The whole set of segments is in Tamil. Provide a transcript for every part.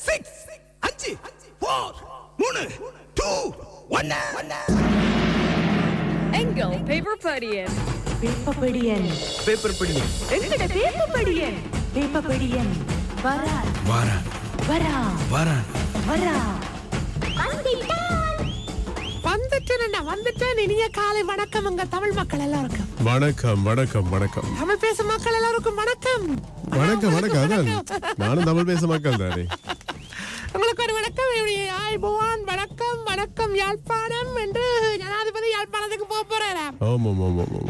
சிக்ஸ் அஞ்சு மூணு டூ ஒன்னு எங்கள் பேப்பர் படியன் வேப்பப்படியன் பேப்பர் படிங்க எங்கட வேப்பப்படியன் வேப்பப்படியன் வரா வாரா வரா வாரா வரா வந்துட்டேன். வந்துட்டேன். இனிய காலை வணக்கம் உங்க தமிழ் மக்கள் எல்லாருக்கும். வணக்கம் வணக்கம் வணக்கம். தமிழ் பேசும் மக்கள் எல்லாருக்கும் வணக்கம். வணக்கம் வணக்கம் நானும் தமிழ் பேச மக்கள் தானே உங்களுக்கு ஒரு வணக்கம் இப்படி ஆய்பவான் வணக்கம் வணக்கம் யாழ்ப்பாணம் என்று ஜனாதிபதி யாழ்ப்பாணத்துக்கு போக போறாராம்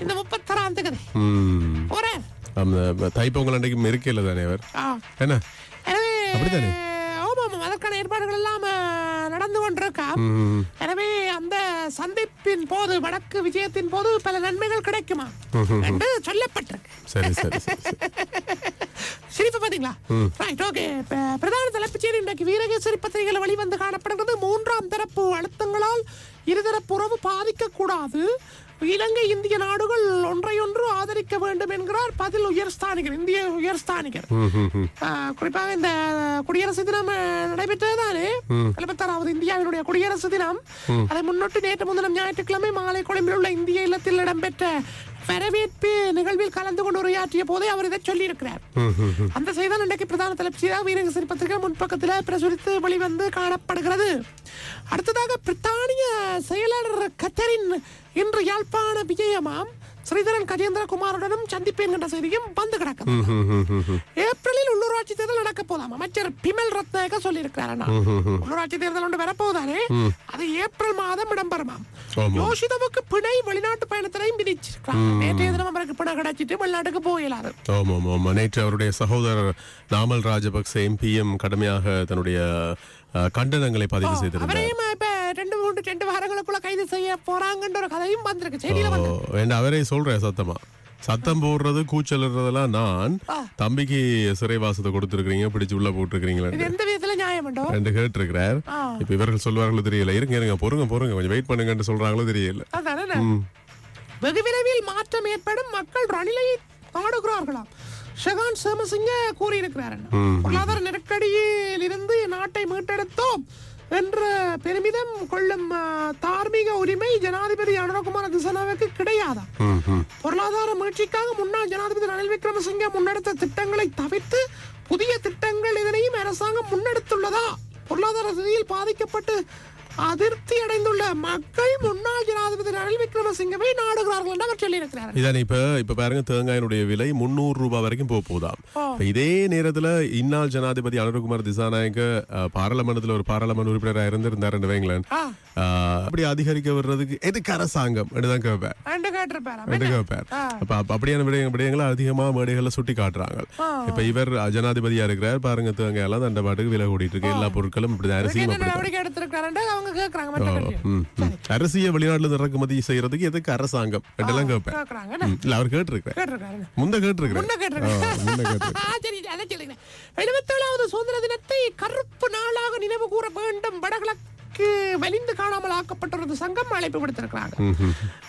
இந்த முப்பத்தாறாம் தேதி. ம். போறார். அந்த தைப்பொங்கல் அன்றைக்கு இருக்கல தானே அவர். என்ன? எனவே அப்படித்தானே? ஆமாம் அதற்கான ஏற்பாடுகள் எல்லாம் நடந்து கொண்டிருக்காம் ம், எனவே அந்த சந்திப்பின் போது வடக்கு விஜயத்தின் போது பல நன்மைகள் கிடைக்குமா? என்று சொல்லப்பட்டிருக்கு. சரி சரி. சிரிப்பு பாத்தீங்களா? ரைட் ஓகே பிரதான தலைப்புச் செய்தி இன்றைக்கு வீரகேசரி பத்திரிகையில் வெளிவந்து காணப்படுகிறது. மூன்றாம் தரப்பு அழுத்தங்களால் இருதரப்பு உறவு பாதிக்க கூடாது இலங்கை இந்திய நாடுகள் ஒன்றையொன்று ஆதரிக்க வேண்டும் என்கிறார் பதில் உயர்ஸ்தானிகர் இந்திய உயர்ஸ்தானிகர் குறிப்பாக இந்த குடியரசு தினம் நடைபெற்றதுதானே? எழுபத்தாறாவது இந்தியாவினுடைய குடியரசு தினம். அதை முன்னிட்டு நேற்று முன்தினம் ஞாயிற்றுக்கிழமை மாலை கொழும்பில் உள்ள இந்திய இல்லத்தில் இடம்பெற்ற வரவேற்பு நிகழ்வில் கலந்து கொண்டு உரையாற்றிய போதே அவர் இதை சொல்லியிருக்கிறார். அந்த செய்தான் இன்றைக்கு பிரதான தலைப்பு செய்தியாக வீரகசரி பத்திரிகை முன்பக்கத்தில் பிரசுரித்து வெளிவந்து காணப்படுகிறது. அடுத்ததாக பிரித்தானிய செயலாளர் கத்தரின் இன்று யாழ்ப்பாண விஜயமாம். ஸ்ரீதரன் கஜேந்திர குமாருடனும் சந்திப்பு என்கின்ற செய்தியும் வந்து கிடக்குது. ம், ம், ம், ம். ஏப்ரலில் உள்ளூராட்சி தேர்தல் நடக்க போதாம் அமைச்சர் பிமல் ரத்நாயக சொல்லியிருக்கிறார். உள்ளூராட்சி தேர்தல் ஒன்று வரப்போதானே அது ஏப்ரல் மாதம் இடம்பெறுமாம் ஆமா. யோசிதவுக்கு பிணை வெளிநாட்டு பயணத்திலையும் விதிச்சிருக்காங்க நேற்றைய தினம் அவருக்கு பிணை கிடைச்சிட்டு வெளிநாட்டுக்கு போயிடாது ஆமாம் ஆமாம். நேற்று அவருடைய சகோதரர் நாமல் ராஜபக்ச எம்பிஎம் கடுமையாக தன்னுடைய கண்டனங்களை பதிவு செய்திருந்தார். இப்ப ரெண்டு வாரங்களுக்குள்ள கைது செய்ய போறாங்கன்ற ஒரு கதையும் வந்திருக்கு. செய்தியில வந்து அவரே சொல்றேன் சத்தமா. சத்தம் போடுறது கூச்சல்றதெல்லாம் நான் தம்பிக்கு சிறைவாசத்தை கொடுத்துருக்கீங்க பிடிச்சு உள்ள போட்டிருக்கீங்களா எந்த விதத்துல நியாயம் ரெண்டு கேட்டிருக்கிறார். இப்ப இவர்கள் சொல்வார்களோ தெரியல. இருங்க இருங்க பொறுங்க பொறுங்க. கொஞ்சம் வெயிட் பண்ணுங்கன்னு சொல்றாங்களோ தெரியல. வெகு விரைவில் மாற்றம் ஏற்படும். மக்கள் ரணிலை நாடுகிறார்களாம் ஷகான் சேமசிங்க கூறியிருக்கிறார். பொருளாதார நெருக்கடியில் இருந்து நாட்டை மீட்டெடுத்தோம். என்ற பெருமிதம் கொள்ளும் தார்மீக உரிமை ஜனாதிபதி அனுரகுமார திசனாவுக்கு கிடையாதா. பொருளாதார மீட்சிக்காக முன்னாள் ஜனாதிபதி ரணில் விக்ரமசிங்கே முன்னெடுத்த திட்டங்களை தவிர்த்து புதிய திட்டங்கள் இதனையும் அரசாங்கம் முன்னெடுத்துள்ளதா பொருளாதார ரீதியில் பாதிக்கப்பட்டு அதிருப்தி அடைந்துள்ள மக்கள் முன்னாள் ஜனாதிபதி ரணில் விக்ரமசிங்கவை நாடுகிறார்கள் என்று அவர் சொல்லியிருக்கிறார். இதான் இப்ப இப்ப பாருங்க தேங்காயினுடைய விலை முன்னூறு ரூபாய் வரைக்கும் போக போதாம். இதே நேரத்துல இந்நாள் ஜனாதிபதி அனுரகுமார் திசாநாயக்க பாராளுமன்றத்துல ஒரு பாராளுமன்ற உறுப்பினராக இருந்திருந்தாருன்னு வைங்களேன். அப்படி அதிகரிக்க வர்றதுக்கு எதுக்கு அரசாங்கம்? தான் கேட்பேன். அப்ப அப்ப அப்படியான விடயங்கள் விடயங்களை அதிகமா மேடைகள்ல சுட்டி காட்டுறாங்க. இப்ப இவர் ஜனாதிபதியா இருக்கிறார். பாருங்க தேங்காய் எல்லாம் தண்டை பாட்டுக்கு விலை கூடிட்டு இருக்கு. எல்லா பொருட்களும் இப்படி அரிசியும். அரிசியை வெளிநாட்டுல இறக்குமதி செய்யறதுக்கு எதுக்கு அரசாங்கம்? என்றெல்லாம் கேட்பேன். இல்ல அவர் கேட்டிருக்கிறேன் முந்த கேட்டிருக்கிறேன். 77வது சுதந்திர தினத்தை கருப்பு நாளாக நினைவு கூற வேண்டும். வடகிழக்கு வலிந்து காணாமல் ஆக்கப்பட்டுள்ளது சங்கம் அழைப்பு விடுத்திருக்கிறாங்க.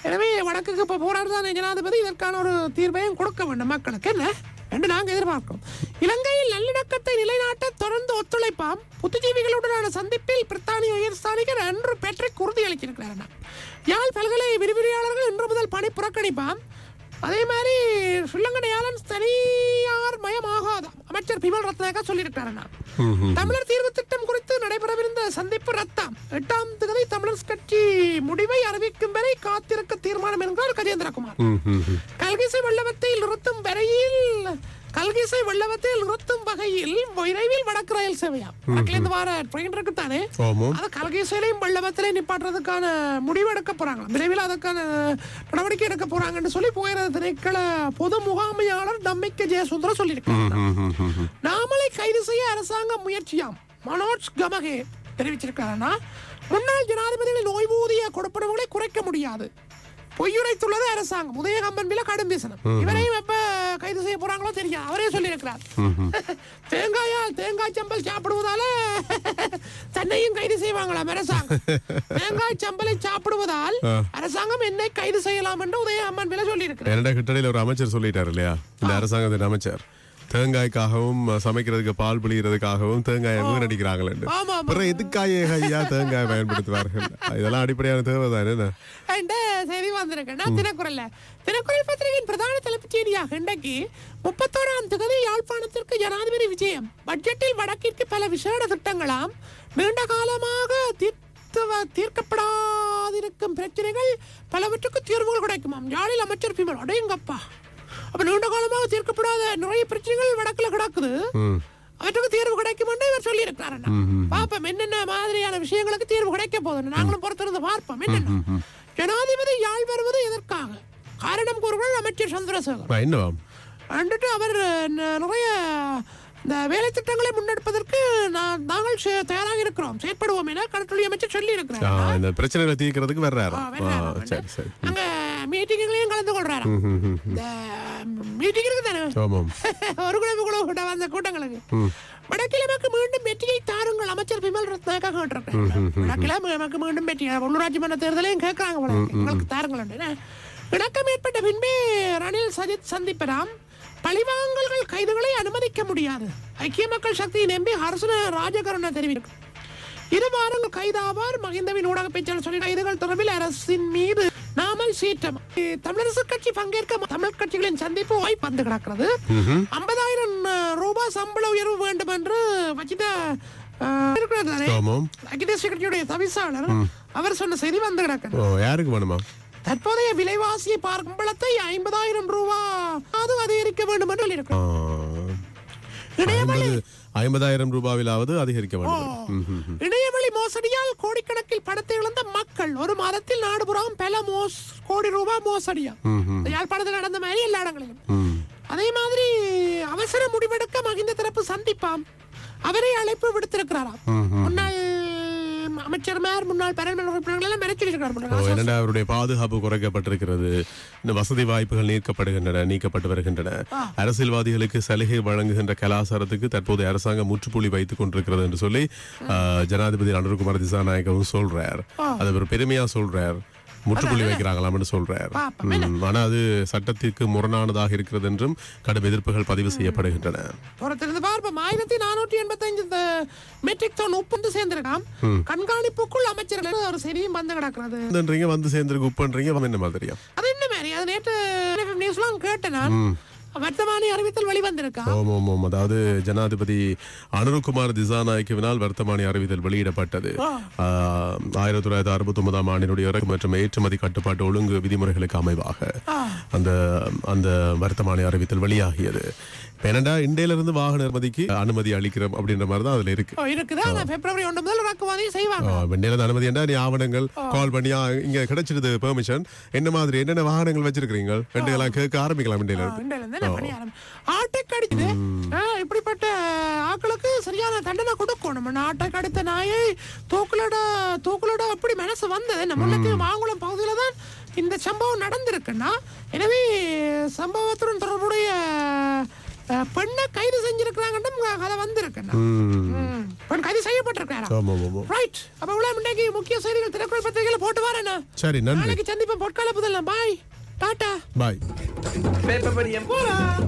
எனவே வடக்குக்கு இப்ப போறாரு தானே ஜனாதிபதி இதற்கான ஒரு தீர்வையும் கொடுக்க வேண்டும் மக்களுக்கு. என்ன? என்று நாங்கள் எதிர்பார்க்கிறோம் இலங்கையில் நல்லிணக்கத்தை நிலைநாட்ட தொடர்ந்து ஒத்துழைப்பாம். புத்திஜீவிகளுடனான சந்திப்பில் பிரித்தானிய உயர்ஸ்தானிகர் அன்று பெட்ரிக் உறுதியளித்திருக்கிறார் யாழ் பல்கலை விரிவுரையாளர்கள் இன்று முதல் பணி புறக்கணிப்பாம். அதே மாதிரி ஸ்ரீலங்கன் ஏர்லைன்ஸ் தனியார் மயமாகாதாம். அமைச்சர் பிமல் ரத்னாகா சொல்லியிருக்காரு தமிழர் தீர்வு திட்டம் குறித்து நடைபெறவிருந்த சந்திப்பு ரத்தாம். எட்டாம் தேதி தமிழர் கட்சி முடிவை அறிவிக்கும் வரை காத்திருக்க தீர்மானம் என்கிறார் கஜேந்திரகுமார். கல்கிசை வெள்ளவத்தை நிறுத்தும் வரையில் கல்கிசை வெள்ளவத்தை நிறுத்தும் வகையில் விரைவில் வடக்கு ரயில் சேவையாம் வடக்குலேருந்து வர ட்ரெயின் ஆமாம். அது கல்கிசையிலையும் வெள்ளவத்திலையும் நிப்பாட்டுறதுக்கான முடிவு எடுக்க போறாங்க விரைவில் அதுக்கான நடவடிக்கை எடுக்க போறாங்கன்னு சொல்லி போயிறது திணைக்கள பொது முகாமையாளர் தம்மிக்க ஜெயசுந்தரம் சொல்லியிருக்காங்க. நாமலை கைது செய்ய அரசாங்கம் முயற்சியாம். மனோஜ் கமகே தெரிவிச்சிருக்காருன்னா முன்னாள் ஜனாதிபதிகளின் ஓய்வூதிய கொடுப்பனவுகளை குறைக்க முடியாது. பொய்யுரைத்துள்ளது அரசாங்கம். உதயகம்பன் மேல கடும் பேசணும் இவரையும் எப்ப கைது செய்ய போறாங்களோ தெரியாது. அவரே சொல்லியிருக்கிறார். தேங்காயா தேங்காய் சம்பல் சாப்பிடுவதால தன்னையும் கைது செய்வாங்களாம் அரசாங்கம். தேங்காய் சம்பலை சாப்பிடுவதால் அரசாங்கம் என்னை கைது செய்யலாம் என்று உதயகம்பன் மேல சொல்லியிருக்கிறார். என்னடா கிட்டடியில் ஒரு அமைச்சர் சொல்லிட்டாரு இல்லையா? இந்த அரசாங்கத்தின் அமைச்சர். தேங்காய்க்காகவும் சமைக்கிறதுக்கு பால் புளிகிறதுக்காகவும் தேங்காயை வீணடிக்கிறாங்களே. பிறகு எதுக்காக ஐயா தேங்காய் பயன்படுத்துவார்கள்? இதெல்லாம் அடிப்படையான தேவை தானே என்ன? சரி வந்திருக்கேன். நான் தினக்குறல்ல தினக்குறள் பத்திரிகையின் பிரதான தலைப்புச் செய்தியாக இன்றைக்கு முப்பத்தோராம் தேதி யாழ்ப்பாணத்திற்கு ஜனாதிபதி விஜயம். பட்ஜெட்டில் வடக்கிற்கு பல விசேட திட்டங்களாம் நீண்ட காலமாக தீர்க்கப்படாதிருக்கும் பிரச்சனைகள் பலவற்றுக்கு தீர்வுகள் கிடைக்குமாம். யாழில் அமைச்சர் பிமல் அடையுங்கப்பா. அப்ப நீண்ட காலமாக தீர்க்கப்படாத நிறைய பிரச்சனைகள் வடக்குல கிடக்குது. அவற்றுக்கு தீர்வு கிடைக்கும் என்று இவர் சொல்லி பாப்போம் என்னென்ன மாதிரியான விஷயங்களுக்கு தீர்வு கிடைக்க போகுது நாங்களும் பொறுத்திருந்து பார்ப்போம். என்னென்ன? ஜனாதிபதி யாழ் வருவது எதற்காக? காரணம் கூறுகள் அமைச்சர் சந்திரசேகர். என்னவாம் வந்துட்டு அவர் நிறைய இந்த வேலை திட்டங்களை முன்னெடுப்பதற்கு நான் நாங்கள் தயாராக இருக்கிறோம். செயற்படுவோம் என கடற்கொள்ளி அமைச்சர் சொல்லி இருக்கிறார் இந்த பிரச்சனைகளை தீர்க்கிறதுக்கு வர்றாரு. அங்க மீட்டிங்லையும் கலந்து. இந்த மீட்டிங் இருக்கு தானே ஒரு குழம்பு குழு கூட்ட வந்த கூட்டங்களுக்கு. வடக்கிழமைக்கு மீண்டும் வெற்றியை தாருங்கள் அமைச்சர் பிமல் ரத்னாக்கா கேட்டிருக்கேன் மீண்டும் வெற்றி. உள்ளூராட்சி மன்ற தேர்தலையும் கேட்கறாங்க. எங்களுக்கு தாருங்கள் இணக்கம் ஏற்பட்ட பின்பே ரணில் சஜித் சந்திப்பராம் பழிவாங்கல்கள் கைதுகளை அனுமதிக்க முடியாது. ஐக்கிய மக்கள் சக்தியின் எம்பி ஹர்சன ராஜகருண தெரிவிக்கும் இரு வாரங்கள் கைதாவார். மகிந்தவின் ஊடக பேச்சாளர் சொல்லி கைதுகள் தொடர்பில் அரசின் மீது சீற்றம் தமிழரசு கட்சி பங்கேற்க தமிழ் கட்சிகளின் சந்திப்பு வாய்ப்பு வந்து கிடக்கிறது. ஐம்பதாயிரம் ரூபாய் சம்பள உயர்வு வேண்டும் என்று கட்சியுடைய தவிசாளர் அவர் சொன்ன செய்தி வந்து கிடக்கிறது. யாருக்கு வேணுமா? தற்போதைய விலைவாசியை பார்க்கும் பலத்தை ஐம்பதாயிரம் ரூபாய் அது அதிகரிக்க வேண்டும் என்று ஐம்பதாயிரம் ரூபாவிலாவது அதிகரிக்க வேண்டும். மோசடியால் கோடிக்கணக்கில் பணத்தை இழந்த மக்கள் ஒரு மாதத்தில் நாடு புறம் பல மோஸ் கோடி ரூபாய் மோசடியா? யாழ்ப்பாணத்தில் நடந்த மாதிரி எல்லா இடங்களிலும். அதே மாதிரி அவசர முடிவெடுக்க மகிந்த தரப்பு சந்திப்பாம். அவரை அழைப்பு விடுத்திருக்கிறாராம். முன்னாள் அமைச்சர்மார் முன்னாள் உறுப்பினர்கள் என்னடா அவருடைய பாதுகாப்பு குறைக்கப்பட்டிருக்கிறது. இந்த வசதி வாய்ப்புகள் நீக்கப்படுகின்றன நீக்கப்பட்டு வருகின்றன. அரசியல்வாதிகளுக்கு சலுகை வழங்குகின்ற கலாச்சாரத்துக்கு தற்போது அரசாங்கம் முற்றுப்புள்ளி வைத்துக் கொண்டிருக்கிறது என்று சொல்லி ஜனாதிபதி அனுர்குமார் திசாநாயகவும் சொல்றார். அது ஒரு பெருமையா சொல்றார். முற்றுப்புள்ளி வைக்கிறாங்களாம்னு சொல்றார். பாப்போம், ம், ஆனா அது சட்டத்திற்கு முரணானதாக இருக்கிறது என்றும் கடும் எதிர்ப்புகள் பதிவு செய்யப்படுகின்றன. ஆயிரத்தி நானூற்றி எண்பத்தி அஞ்சு மெட்ரிக் டன் உப்பு வந்து சேர்ந்திருக்காம் கண்காணிப்புக்குள் அமைச்சர்கள் ஒரு செய்தியும் வந்து கிடக்கிறது. வந்து சேர்ந்துருக்கு உப்புன்றீங்க என்ன மாதிரியா? அது என்ன மாதிரி? அது நேற்று நியூஸ்லாம் கேட்டேன் நான். வர்த்தமானி அறிவித்தல் வெளிவந்திருக்கா? அதாவது ஜனாதிபதி அனுருகுமார் திசாநாயக்கவினால் வர்த்தமானி அறிவித்தல் வெளியிடப்பட்டது. ஆயிரத்தி தொள்ளாயிரத்தி அறுபத்தி ஒன்பதாம் ஆண்டினுடைய இறக்கு மற்றும் ஏற்றுமதி கட்டுப்பாட்டு ஒழுங்கு விதிமுறைகளுக்கு அமைவாக அந்த அந்த வர்த்தமானி அறிவித்தல் வெளியாகியது. என்னடா இந்தியில இருந்து வாகன அனுமதிக்கு அனுமதி அளிக்கிறோம் அப்படின்ற மாதிரி தான் அதுல இருக்கு. இருக்குதா? பிப்ரவரி ஒன்று முதல் இறக்குமதி செய்வாங்க. வெண்டையில இருந்து அனுமதி நீ ஆவணங்கள் கால் பண்ணி ஆ, இங்க கிடைச்சிருது பெர்மிஷன் என்ன மாதிரி என்னென்ன வாகனங்கள் வச்சிருக்கீங்க வெண்டையெல்லாம் கேட்க ஆரம்பிக்கலாம் இண்டையில இருந்து நான் பண்ணி ஆரம்பி- ஆட்டை கடிக்குது ஆ, இப்படிப்பட்ட ஆட்களுக்கு சரியான தண்டனை கொடுக்கணும். ஆட்டை கடித்த நாயை தூக்குலோட தூக்குலோட அப்படி மனசு வந்தது. நம்ம மாங்குளம் பகுதியில தான் இந்த சம்பவம் நடந்திருக்குன்னா எனவே சம்பவத்துடன் தொடர்புடைய பெண்ணை கைது செஞ்சிருக்கிறாங்கன்னு கதை வந்திருக்குண்ணா ம். ம். பெண் கைது ஆமா ரைட் அப்ப உள்ள இன்றைக்கு முக்கிய செய்திகள் திரைக்குறள் பத்திரிகையில போட்டு வரேண்ணா சரி நன்றி. நாளைக்கு சந்திப்போம். பொற்கால புதல் பாய் டாட்டா பாய் பேப்பர் படியம் போலாம்